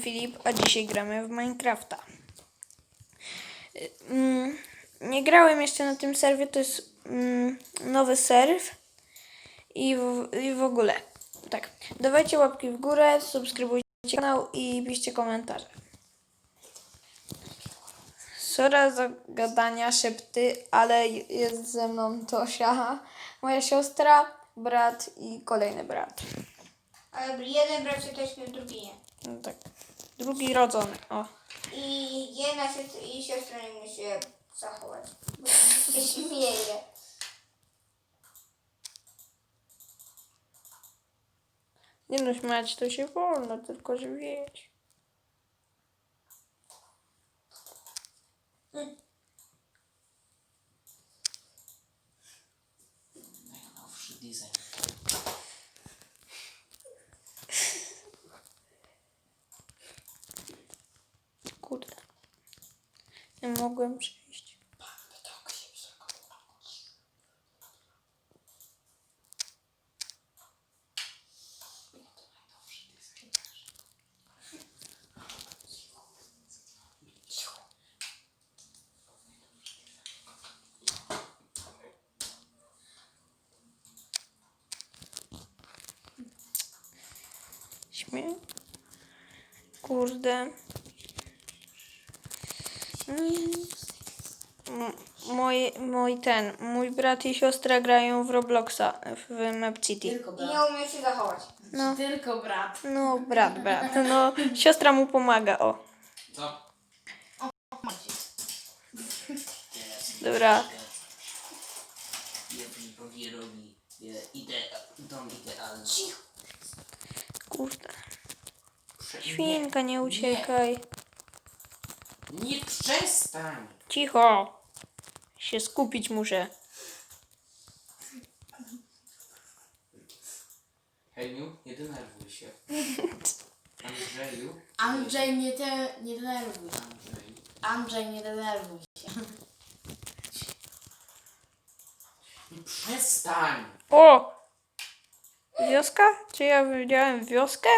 Filip, a dzisiaj gramy w Minecrafta. Y, mm, Nie grałem jeszcze na tym serwie, to jest mm, nowy serw i w, i w ogóle. Tak, dawajcie łapki w górę, subskrybujcie kanał i piszcie komentarze. Sora za gadania, szepty, ale jest ze mną Tosia, moja siostra, brat i kolejny brat. Ale jeden brat się też miał, drugi nie. No tak, drugi rodzony, o. I jedna siostra, i siostra nie musi się zachować. Bo się śmieje. Nie no, śmiać to się wolno, tylko że wieć. Najnowszy design. Kurde. Nie mogłem przejść. Tak się przekonał. To najnowszy design. Śmie... Kurde. Mój, mój ten, mój brat i siostra grają w Robloxa w Map City. Tylko I brat. nie umie się zachować. No, Tylko brat. no brat, brat. No, siostra mu pomaga, o. Co? Dobra. Bogi robi ide, dom idealny. Kurde. Świnka, nie uciekaj. Nie, przestań! Cicho. Się skupić muszę. Heniu, nie denerwuj się. Andrzeju. Andrzej, nie, te, nie denerwuj się. Andrzej. Andrzej, nie denerwuj się. Nie przestań! O! Wioska? Czy ja widziałem wioskę?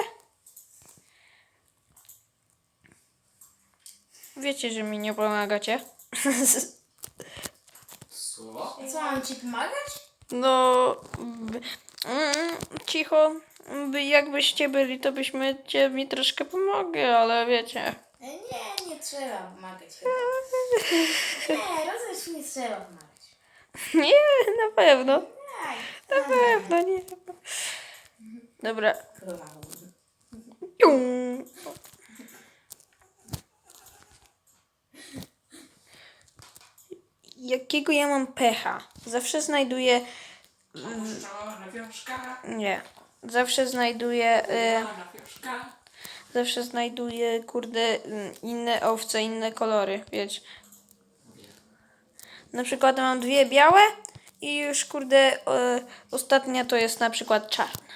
Wiecie, że mi nie pomagacie. Co? Co, mam ci pomagać? No, b- mm, cicho. By- Jakbyście byli, to byśmy cię mi troszkę pomogli, ale wiecie. E, Nie, nie trzeba pomagać chyba. Nie, rozumiesz, nie trzeba pomagać. Nie, na pewno. Tak. Na pewno nie. Dobra. Kurwa. Jakiego ja mam pecha? Zawsze znajduję. Nie. Zawsze znajduję. Y, zawsze znajduję, kurde, y, inne owce, inne kolory, wiecie. Na przykład mam dwie białe i już, kurde, ostatnia to jest na przykład czarna.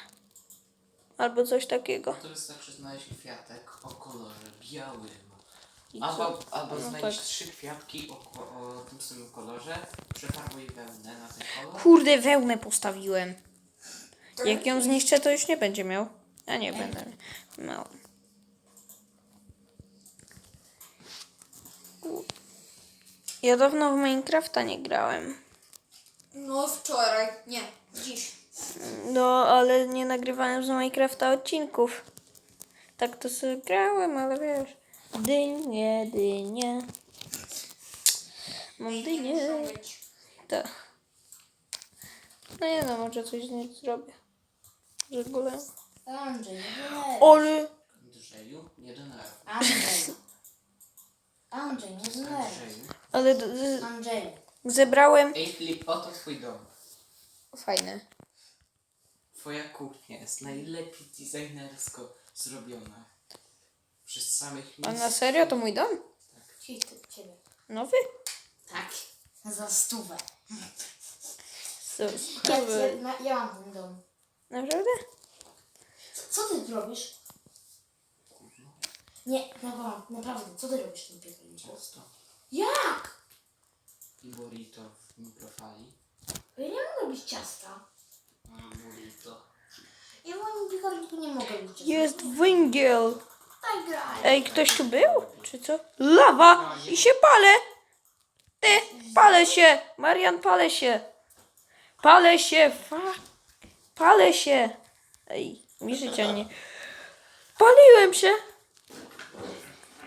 Albo coś takiego. To wystarczy znaleźć kwiatek o kolorze białym. I Albo, co? albo No znajdź tak. trzy kwiatki o, ko- o tym samym kolorze, przefarbuj wełnę na ten kolor. Kurde, wełnę postawiłem. Jak ją zniszczę, to już nie będzie miał. Ja nie będę miał. U. Ja dawno w Minecrafta nie grałem. No wczoraj. Nie, dziś. No, ale nie nagrywałem z Minecrafta odcinków. Tak to sobie grałem, ale wiesz. Dynie, dynie. Mam dynię. Tak. No nie no, może coś z niej zrobię. W ogóle. Andrzej, nie. Andrzeju, nie denerwuj. Andrzej. Andrzej, nie. Andrzeju. Ale d- z- Andrzej. zebrałem... Ej Filip, oto twój dom. Fajne. Twoja kuchnia jest najlepiej designersko zrobiona. Przez samych A na serio to mój dom? Ci, ty, ciebie. Nowy? Tak. Za stówę. Ja, ja, ja mam ten dom. Naprawdę? Co ty tu robisz? Nie, naprawdę, naprawdę, co ty robisz w tym piekarniku? Ciasto Jak? i burrito w mikrofali. Ja nie mogę robić ciasta. Mm, burrito. Ja w moim piekarniku nie mogę robić ciasta. Jest węgiel. Ej, ktoś tu był? Czy co? Lawa! I się palę! Ty, palę się! Marian, palę się! Palę się! Fuck! Palę się! Ej, mi życia nie... Paliłem się!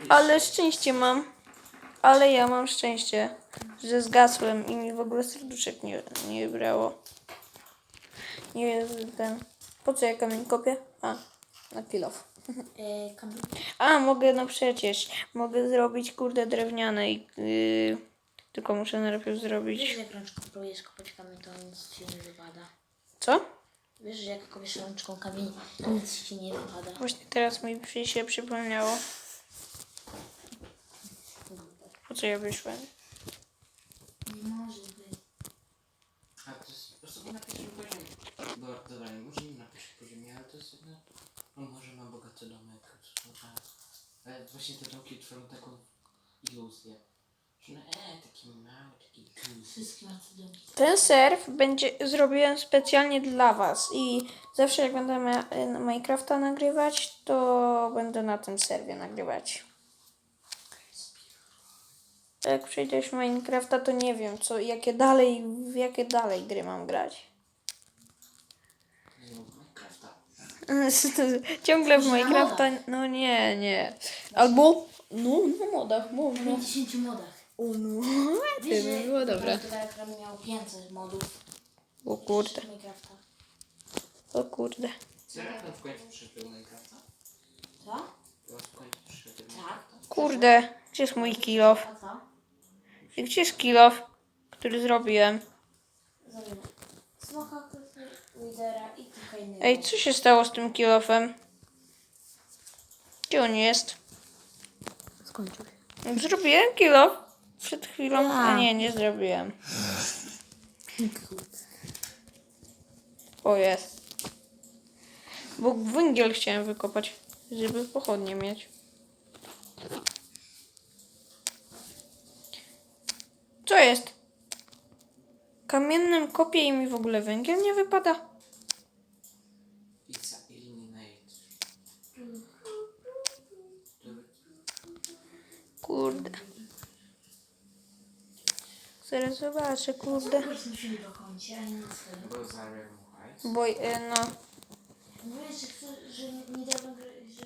Ale szczęście mam. Ale ja mam szczęście, że zgasłem i mi w ogóle serduszek nie, nie brało. Nie jest ten... Po co ja kamień kopię? A, na kilof. Yy, kamień. A, mogę, no przecież. Mogę zrobić kurde drewniane i... Yy, tylko muszę najpierw Wiesz, zrobić... że jak rączką próbujesz kopać kamień, to nic ci nie wypada. Co? Wiesz, że jak kopiesz rączką kamień, to nic ci nie wypada. Właśnie teraz mi przy- się przypomniało. Po co ja wyszłem? Nie może być. A to jest po prostu na pierwszym poziomie. Bo, dobra, nie może nie na pierwszym poziomie, ale to jest jednak... On może ma bogaty domek. ma- Ale właśnie te domki tworzą taką iluzję. Że no, e, taki mały, taki. Wszystkie macie domki. Ten serw będzie zrobiłem specjalnie dla was i zawsze jak będę ma- na Minecrafta nagrywać, to będę na tym serwie nagrywać. Jak przejdziesz w Minecrafta, to nie wiem, co, jakie dalej, w jakie dalej gry mam grać. Znowu Minecrafta. Ciągle w Minecrafta, no nie, nie. Albo, no, no modach, można. 50 modach. O no, Wiesz, to by że było dobre. Minecraft miał 500 modów. O kurde, Minecrafta. o kurde. On w końcu przyszedł Minecrafta? Co? Bo w końcu przyszedł Tak. Minecrafta? Kurde, gdzie jest mój kilof? A co? I Gdzie jest kilof, który zrobiłem? Zrobimy. Smoka, Withera i. Ej, co się stało z tym kilofem? Gdzie on jest? Skończył się. Zrobiłem kilof przed chwilą, a nie, nie zrobiłem. O, jest. Bo węgiel chciałem wykopać, żeby pochodnie mieć. Co jest? Kamiennym kopię i mi w ogóle węgiel nie wypada? Kurde. Zaraz zobaczę, kurde. Bo e, no, że chcesz, że niedawno, że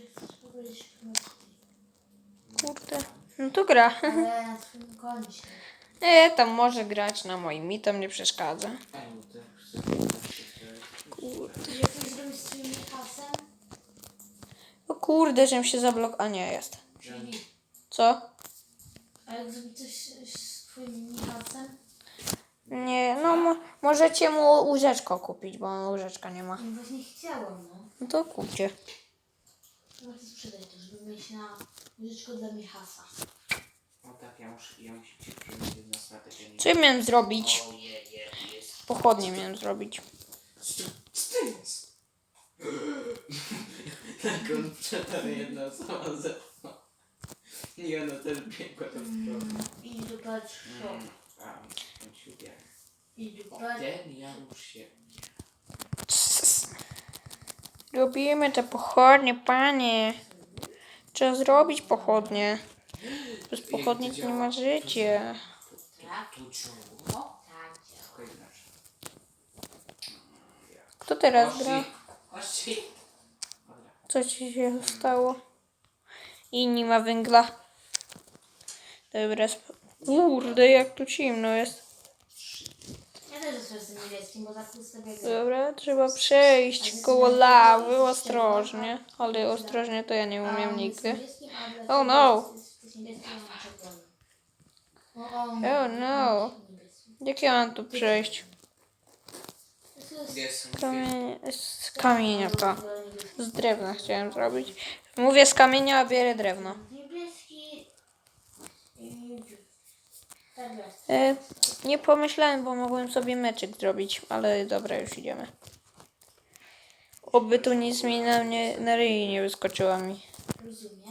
kurde. No to gra. ale na swoim koncie. E, tam może grać na moim, mi tam nie przeszkadza. To Kurde. O kurde, żem się zablok... A nie, jest. Co? a jak zrobić coś z twoim hasem? Nie, no mo możecie mu łóżeczko kupić, bo on łóżeczka nie ma. No właśnie chciałam, no. No to kupcie. Trzeba to sprzedać też, żeby mieć na łyżeczko dla Michasa. Tak, ja muszę, ja muszę ci przyjąć jedna strategia. Nie... Co ja miałem zrobić? Je, jest. Pochodnie miałem zrobić. Stys! Jak on przetarł jedna osoba ze mną. I ona też biegła do przodu. I do patrz Mm, A, on się ubiera. I do O, patrz. ten ja już się ubiera. Robimy te pochodnie, panie. Trzeba zrobić pochodnie. Bez pochodni to nie ma życia. Kto teraz gra? Co ci się stało? I nie ma węgla. Dobra, kurde, jak tu ciemno jest. Dobra, trzeba przejść koło lawy ostrożnie. Ale ostrożnie to ja nie umiem nigdy. Oh no. Oh no. Jak ja mam tu przejść? Kamienie, z kamienia to. Z drewna chciałem zrobić. Mówię z kamienia, a bierę drewno. E, nie pomyślałem, bo mogłem sobie meczyk zrobić, ale dobra, już idziemy. Oby tu nic mi na mnie na ryj nie wyskoczyło mi. Rozumiem.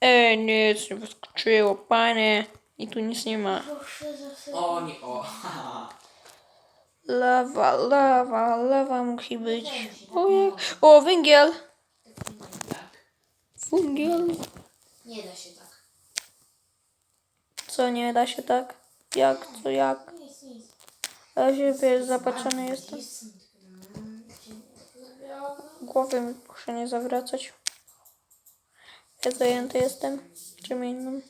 E, nic nie wyskoczyło, panie. I tu nic nie ma. O nie, o. haha. Lawa, lawa, lawa musi być. O, jak... o węgiel! Fungiel. Nie da się tak. Co, nie da się tak? Jak, co, jak? Ja się, wiesz, zapatrzony jestem. Głowy mi muszę nie zawracać. Ja zajęty jestem czym innym.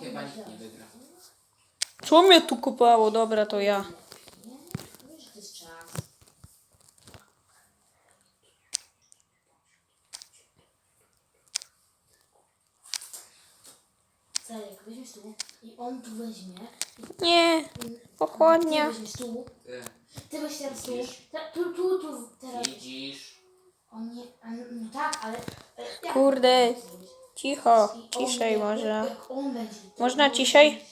Chyba nikt nie wygra. Co mnie tu kupało? Dobra, to ja. Jak weźmiesz tu i on tu weźmie. Nie, Ty pochłodnia. weźmiesz tu. Ty Ty weź teraz tu. Ta, tu, tu, tu, teraz. widzisz? On nie, a, no tak, ale... ale jak Kurde. Cicho, I ciszej może. Można ciszej?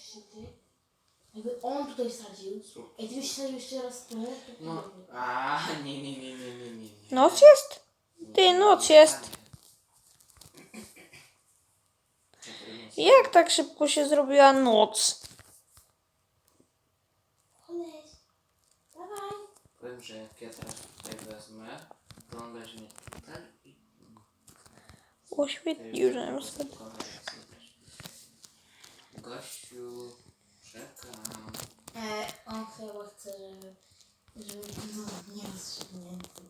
Jakby on tutaj sadził. Ej, ty byś sadził jeszcze raz tu. No. A nie, nie, nie, nie, nie, nie. Noc jest? Ty, noc jest. Jak tak szybko się zrobiła noc? Chodź. Dawaj. Powiem, że jak ja teraz tutaj wezmę, to on weźmie tak i... Oświetlił, że nam. Gościu, czekam. E, on chyba chce, żeby... Żeby no, nie rozstrzygnięty.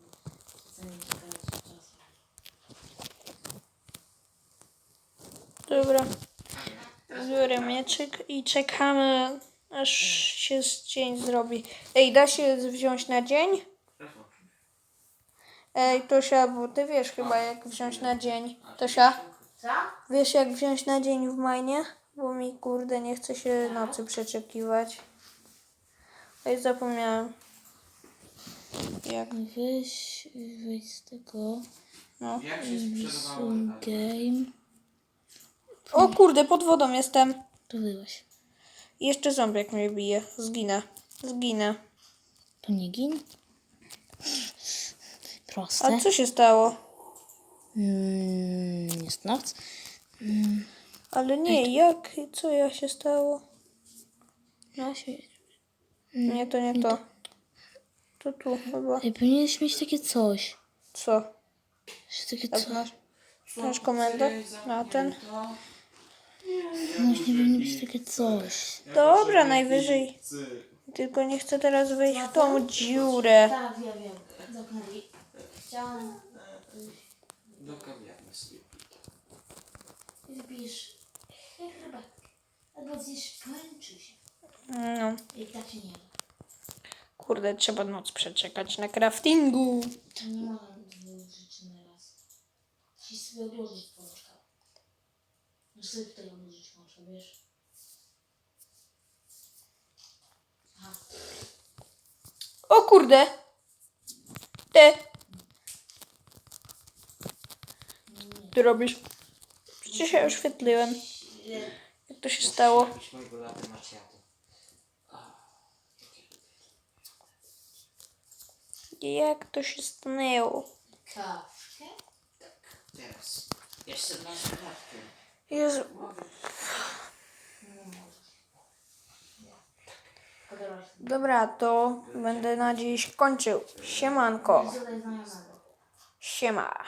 Chce mi czekać czas. Dobra. Biorę mieczyk i czekamy, aż się dzień zrobi. Ej, da się wziąć na dzień? Ej, Tosia, bo ty wiesz chyba jak wziąć na dzień. Tosia, Co? wiesz jak wziąć na dzień w majnie? Bo mi kurde nie chce się nocy przeczekiwać. Ej, zapomniałem. Jak? Weź, weź z tego... No. Jak się sprzedawało? Game. O kurde, pod wodą jestem. To wyłaś. I jeszcze ząbek mnie bije. Zginę. Zginę. To nie gin? Proste. A co się stało? Mm, jest noc. Ale nie, jak? Co ja się stało? Ja się... Nie, to nie to. To tu chyba. Ej, powinieneś mieć takie coś. Co? Że Takie Jak coś. masz? Masz komendę na ten? Właśnie powinno być takie coś. Dobra, najwyżej. Tylko nie chcę teraz wejść w tą dziurę. Tak, ja wiem. Zamknęli. Chciałam... Do kawiarni sobie. Wypijesz herbatkę. Albo zjesz kończy No, I tak się nie da. kurde, trzeba noc przeczekać na craftingu. Nie można dwóch rzeczy na raz. Musisz sobie odłożyć pączka. Musisz sobie tutaj odłożyć pączka, wiesz? Aha. O kurde! Ty! Ty robisz? Przecież ja oświetliłem. Jak to się stało? Jak to się stanęło? Kawkę? Teraz. Jestem nastolatkiem. Jezu. Dobra, to będę na dziś kończył. Siemanko. Siema.